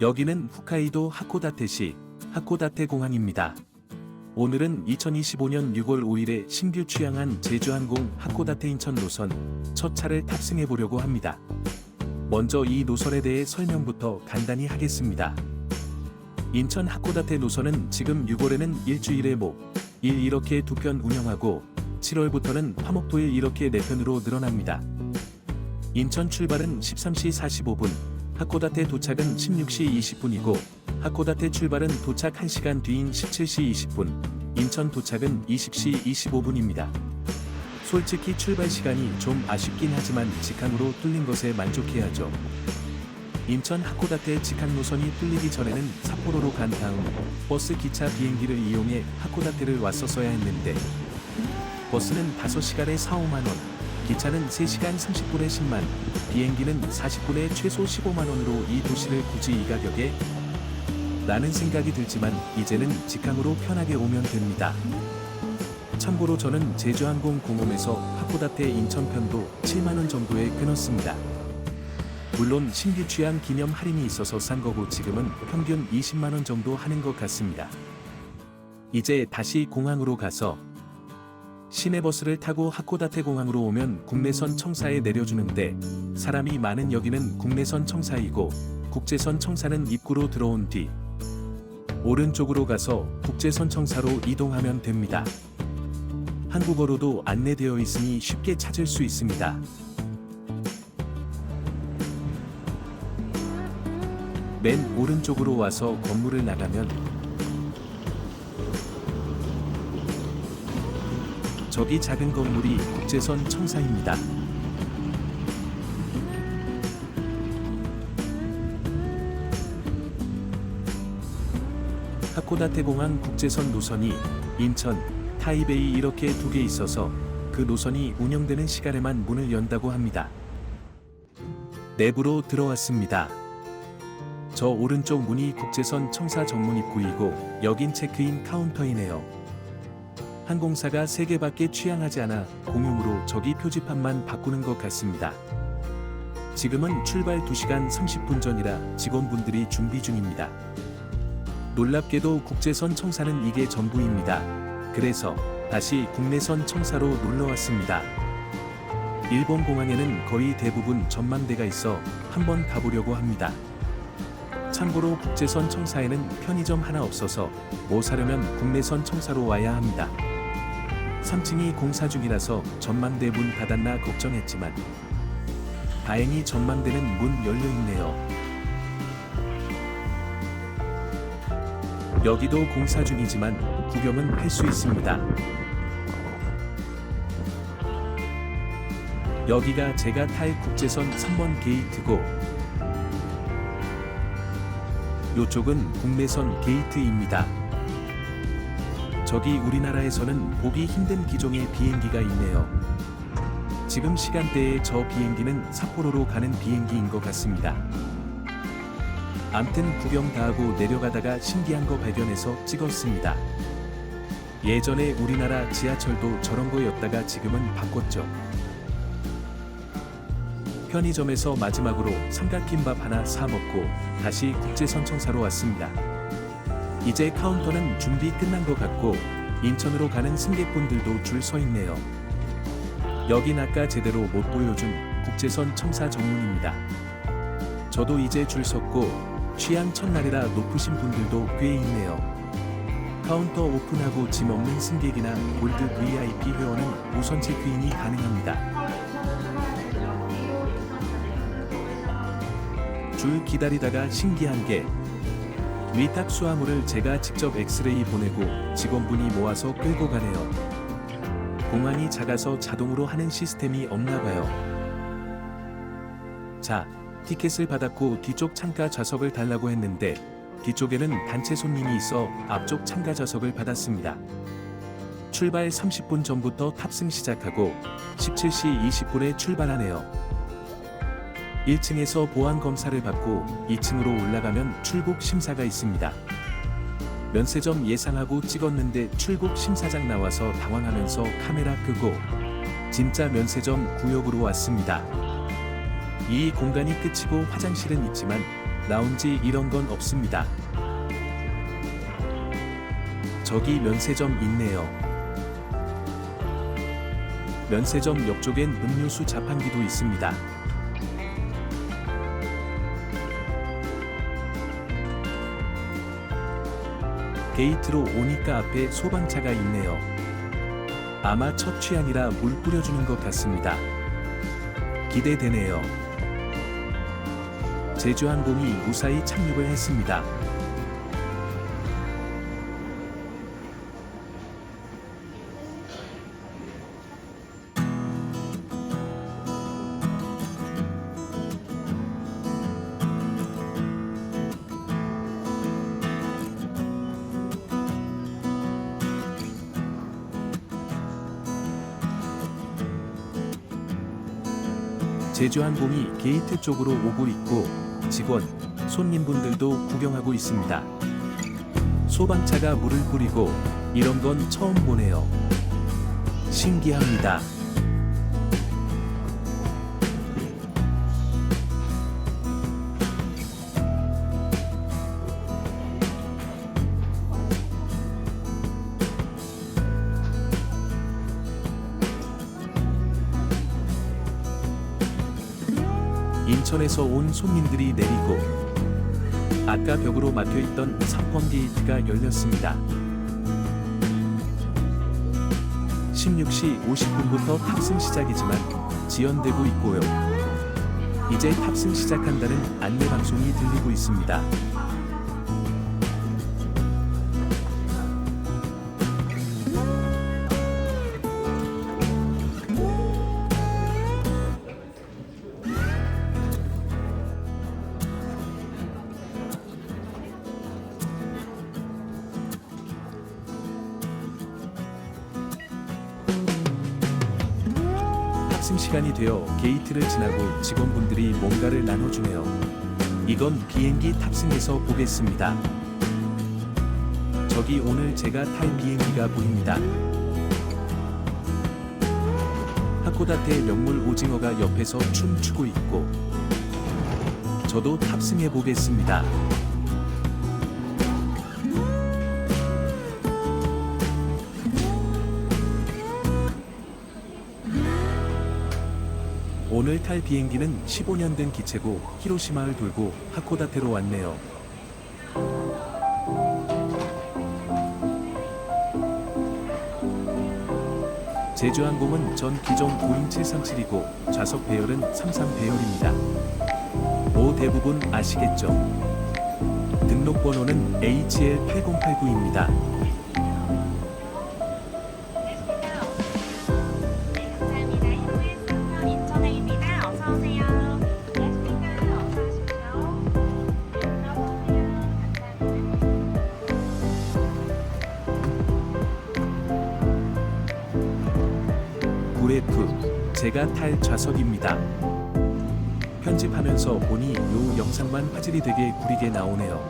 여기는 홋카이도 하코다테시 하코다테 공항입니다. 오늘은 2025년 6월 5일에 신규 취항한 제주항공 하코다테 인천 노선 첫 차를 탑승해 보려고 합니다. 먼저 이 노선에 대해 설명부터 간단히 하겠습니다. 인천 하코다테 노선은 지금 6월에는 일주일에 목, 일 이렇게 두 편 운영하고 7월부터는 화목토일 이렇게 네 편으로 늘어납니다. 인천 출발은 13시 45분, 하코다테 도착은 16시 20분이고 하코다테 출발은 도착 1시간 뒤인 17시 20분, 인천 도착은 20시 25분입니다. 솔직히 출발 시간이 좀 아쉽긴 하지만 직항으로 뚫린 것에 만족해야죠. 인천 하코다테 직항 노선이 뚫리기 전에는 삿포로로 간 다음 버스 기차 비행기를 이용해 하코다테를 왔었어야 했는데 버스는 5시간에 4, 5만 원, 기차는 3시간 30분에 10만, 비행기는 40분에 최소 15만 원으로 이 도시를 굳이 이 가격에 라는 생각이 들지만 이제는 직항으로 편하게 오면 됩니다. 참고로 저는 제주항공 공홈에서 하코다테 인천편도 7만원 정도에 끊었습니다. 물론 신규 취향 기념 할인이 있어서 싼 거고 지금은 평균 20만원 정도 하는 것 같습니다. 이제 다시 공항으로 가서 시내버스를 타고 하코다테 공항으로 오면 국내선 청사에 내려주는데 사람이 많은 여기는 국내선 청사이고 국제선 청사는 입구로 들어온 뒤 오른쪽으로 가서 국제선 청사로 이동하면 됩니다. 한국어로도 안내되어 있으니 쉽게 찾을 수 있습니다. 맨 오른쪽으로 와서 건물을 나가면 저기 작은 건물이 국제선 청사입니다. 하코다테 공항 국제선 노선이 인천, 타이베이 이렇게 두 개 있어서 그 노선이 운영되는 시간에만 문을 연다고 합니다. 내부로 들어왔습니다. 저 오른쪽 문이 국제선 청사 정문 입구이고 여긴 체크인 카운터이네요. 항공사가 3개밖에 취항하지 않아 공용으로 저기 표지판만 바꾸는 것 같습니다. 지금은 출발 2시간 30분 전이라 직원분들이 준비 중입니다. 놀랍게도 국제선 청사는 이게 전부입니다. 그래서 다시 국내선 청사로 놀러 왔습니다. 일본 공항에는 거의 대부분 전망대가 있어 한번 가보려고 합니다. 참고로 국제선 청사에는 편의점 하나 없어서 뭐 사려면 국내선 청사로 와야 합니다. 3층이 공사 중이라서 전망대 문 닫았나 걱정했지만 다행히 전망대는 문 열려 있네요. 여기도 공사 중이지만 구경은 할 수 있습니다. 여기가 제가 탈 국제선 3번 게이트고 요쪽은 국내선 게이트입니다. 저기 우리나라에서는 보기 힘든 기종의 비행기가 있네요. 지금 시간대에 저 비행기는 삿포로로 가는 비행기인 것 같습니다. 암튼 구경 다 하고 내려가다가 신기한 거 발견해서 찍었습니다. 예전에 우리나라 지하철도 저런 거였다가 지금은 바꿨죠. 편의점에서 마지막으로 삼각김밥 하나 사 먹고 다시 국제선 청사로 왔습니다. 이제 카운터는 준비 끝난 것 같고 인천으로 가는 승객분들도 줄 서 있네요. 여긴 아까 제대로 못 보여준 국제선 청사 정문입니다. 저도 이제 줄 섰고 취향 첫날이라 높으신 분들도 꽤 있네요. 카운터 오픈하고 짐 없는 승객이나 골드 VIP 회원은 우선 체크인이 가능합니다. 줄 기다리다가 신기한 게 위탁 수화물을 제가 직접 엑스레이 보내고 직원분이 모아서 끌고 가네요. 공항이 작아서 자동으로 하는 시스템이 없나 봐요. 자, 티켓을 받았고 뒤쪽 창가 좌석을 달라고 했는데 뒤쪽에는 단체 손님이 있어 앞쪽 창가 좌석을 받았습니다. 출발 30분 전부터 탑승 시작하고 17시 20분에 출발하네요. 1층에서 보안 검사를 받고 2층으로 올라가면 출국 심사가 있습니다. 면세점 예상하고 찍었는데 출국 심사장 나와서 당황하면서 카메라 끄고 진짜 면세점 구역으로 왔습니다. 이 공간이 끝이고 화장실은 있지만 라운지 이런 건 없습니다. 저기 면세점 있네요. 면세점 옆쪽엔 음료수 자판기도 있습니다. 게이트로 오니까 앞에 소방차가 있네요. 아마 첫 취향이라 물 뿌려주는 것 같습니다. 기대되네요. 제주항공이 무사히 착륙을 했습니다. 제주항 공이 게이트 쪽으로 오고 있고 직원, 손님분들도 구경하고 있습니다. 소방차가 물을 뿌리고 이런 건 처음 보네요. 신기합니다. 인천에서 온 손님들이 내리고 아까 벽으로 막혀있던 3번 게이트가 열렸습니다. 16시 50분부터 탑승 시작이지만 지연되고 있고요. 이제 탑승 시작한다는 안내 방송이 들리고 있습니다. 되어 게이트를 지나고 직원분들이 뭔가를 나눠주네요. 이건 비행기 탑승에서 보겠습니다. 저기 오늘 제가 탈 비행기가 보입니다. 하코다테 명물 오징어가 옆에서 춤추고 있고 저도 탑승해 보겠습니다. 오늘 탈 비행기는 15년 된 기체고 히로시마를 돌고 하코다테로 왔네요. 제주항공은 전 기종 보잉 737이고 좌석 배열은 33 배열입니다. 뭐 대부분 아시겠죠? 등록번호는 HL8089입니다. 제가 탈 좌석입니다. 편집하면서 보니 요 영상만 화질이 되게 구리게 나오네요.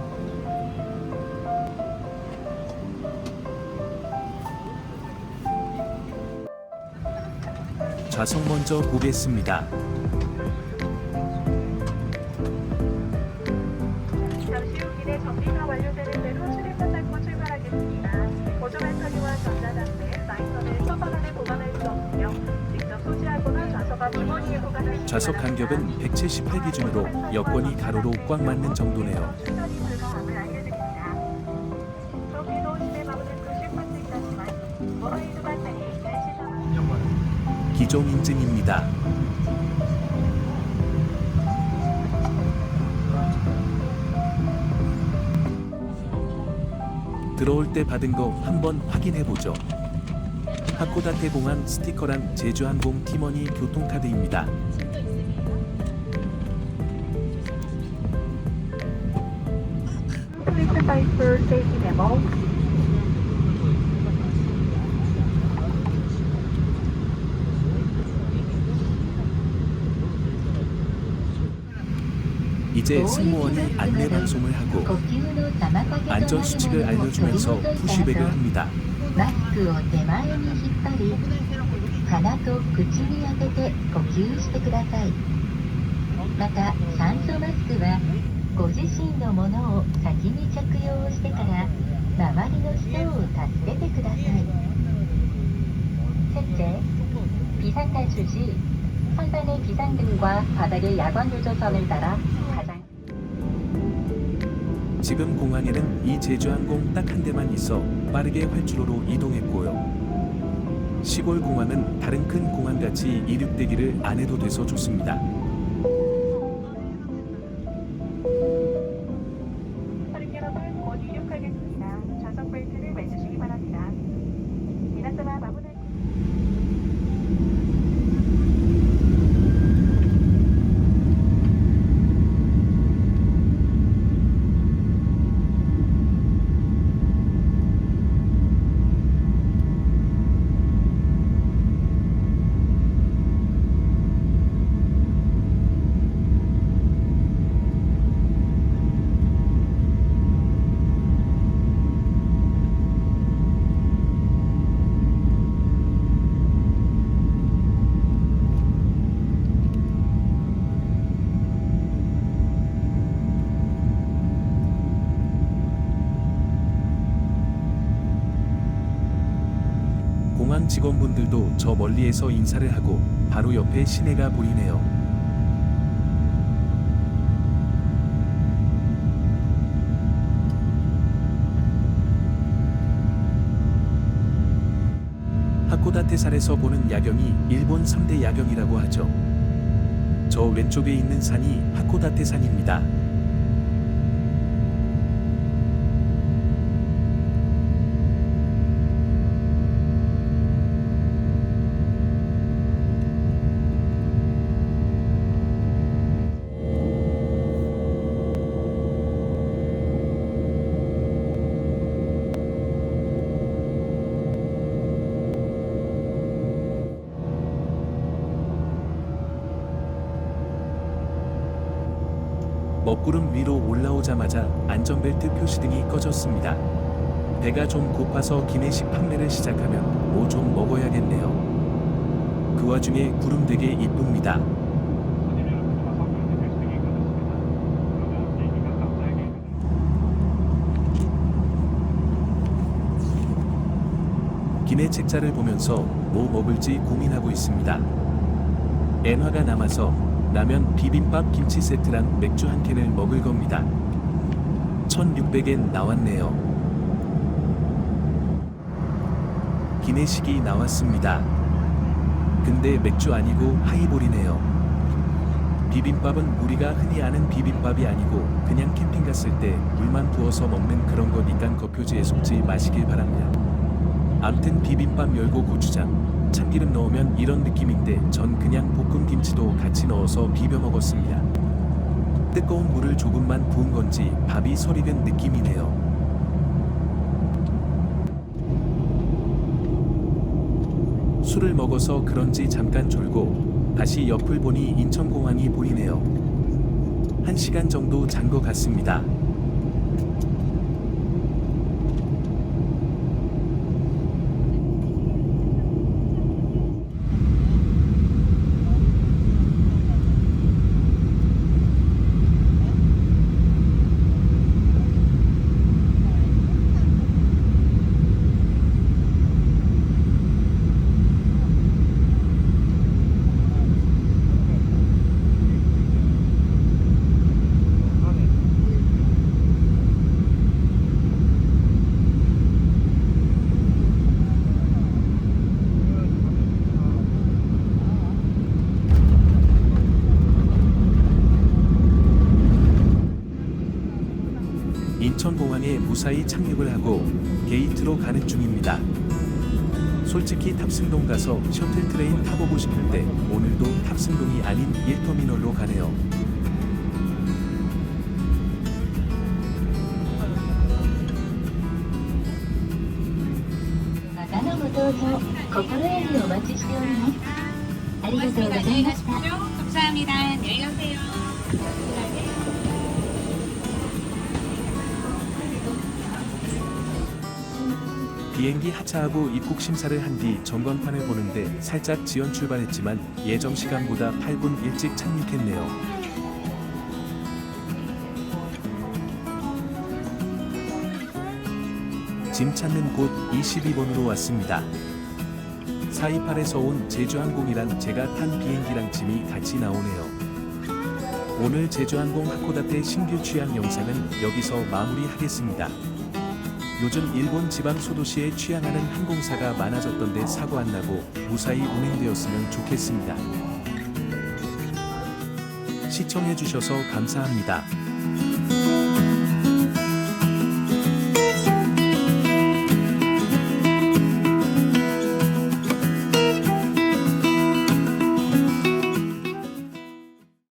좌석 먼저 보겠습니다. 잠시 후 기내 정비가 완료되는 좌석 간격은 178 기준으로 여권이 가로로 꽉 맞는 정도네요. 충전이 불가함을 알려드립니다. 저기도 집에 마무리 90%까지만 모바일과 자리 잘 시선 기종 인증입니다. 들어올 때 받은 거 한번 확인해 보죠. 하코다테 공항 스티커랑 제주항공 티머니 교통카드입니다. 실제 승무원이 안내 방송을 하고 안전 수칙을 알려주면서 푸시백을 합니다. 셋째, 비상탈출시 선상의 비상등과 바닥의 야광 요조선을 따라 지금 공항에는 이 제주항공 딱 한 대만 있어 빠르게 활주로로 이동했고요. 시골 공항은 다른 큰 공항같이 이륙대기를 안 해도 돼서 좋습니다. 공항 직원분들도 저 멀리에서 인사를 하고 바로 옆에 시내가 보이네요. 하코다테산에서 보는 야경이 일본 3대 야경이라고 하죠. 저 왼쪽에 있는 산이 하코다테산입니다. 먹구름 위로 올라오자마자 안전벨트 표시등이 꺼졌습니다. 배가 좀 고파서 기내식 판매를 시작하면 뭐 좀 먹어야겠네요. 그 와중에 구름 되게 이쁩니다. 기내 책자를 보면서 뭐 먹을지 고민하고 있습니다. 엔화가 남아서 라면 비빔밥 김치 세트랑 맥주 한 캔을 먹을 겁니다. 1600엔 나왔네요. 기내식이 나왔습니다. 근데 맥주 아니고 하이볼이네요. 비빔밥은 우리가 흔히 아는 비빔밥이 아니고 그냥 캠핑 갔을 때 물만 부어서 먹는 그런 거니까 거표지에 속지 마시길 바랍니다. 암튼 비빔밥 열고 고추장, 참기름 넣으면 이런 느낌인데 전 그냥 볶음 김치도 같이 넣어서 비벼 먹었습니다. 뜨거운 물을 조금만 부은 건지 밥이 설익은 느낌이네요. 술을 먹어서 그런지 잠깐 졸고 다시 옆을 보니 인천공항이 보이네요. 한 시간 정도 잔 것 같습니다. 인천 공항에 무사히 착륙을 하고 게이트로 가는 중입니다. 솔직히 탑승동 가서 셔틀 트레인 타보고 싶은데 오늘도 탑승동이 아닌 1터미널로 가네요. 비행기 하차하고 입국 심사를 한 뒤 전광판을 보는데 살짝 지연 출발했지만 예정 시간보다 8분 일찍 착륙했네요. 짐 찾는 곳 22번으로 왔습니다. 428에서 온 제주항공이랑 제가 탄 비행기랑 짐이 같이 나오네요. 오늘 제주항공 하코다테 신규 취향 영상은 여기서 마무리하겠습니다. 요즘 일본 지방 소도시에 취향하는 항공사가 많아졌던데 사고 안 나고 무사히 운행되었으면 좋겠습니다. 시청해주셔서 감사합니다.